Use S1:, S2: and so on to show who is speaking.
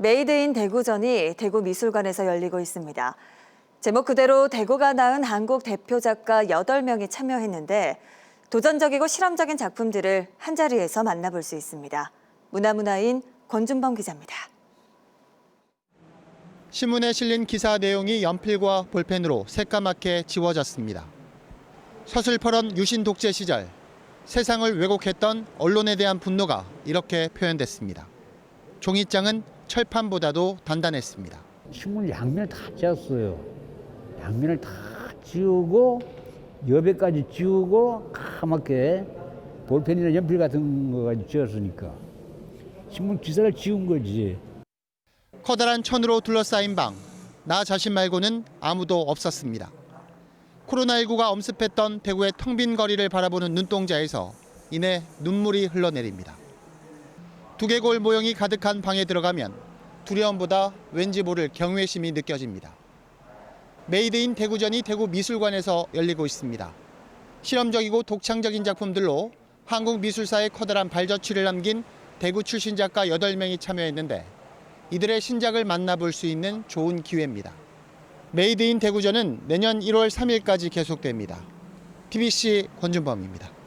S1: 메이드 인 대구전이 대구 미술관에서 열리고 있습니다. 제목 그대로 대구가 낳은 한국 대표 작가 8명이 참여했는데 도전적이고 실험적인 작품들을 한자리에서 만나볼 수 있습니다. 문화문화인 권준범 기자입니다.
S2: 신문에 실린 기사 내용이 연필과 볼펜으로 새까맣게 지워졌습니다. 서슬퍼런 유신 독재 시절 세상을 왜곡했던 언론에 대한 분노가 이렇게 표현됐습니다. 종이장은 철판보다도 단단했습니다.
S3: 신문 양면을 다 찧었어요. 양면을 다 지우고 여배까지 지우고 까맣게 볼펜이나 연필 같은 거 가지고 지었으니까 신문 기사를 지운 거지.
S2: 커다란 천으로 둘러싸인 방, 나 자신 말고는 아무도 없었습니다. 코로나19가 엄습했던 대구의 텅 빈 거리를 바라보는 눈동자에서 이내 눈물이 흘러내립니다. 두개골 모형이 가득한 방에 들어가면 두려움보다 왠지 모를 경외심이 느껴집니다. 메이드인 대구전이 대구 미술관에서 열리고 있습니다. 실험적이고 독창적인 작품들로 한국 미술사의 커다란 발자취를 남긴 대구 출신 작가 8명이 참여했는데 이들의 신작을 만나볼 수 있는 좋은 기회입니다. 메이드인 대구전은 내년 1월 3일까지 계속됩니다. TBC 권준범입니다.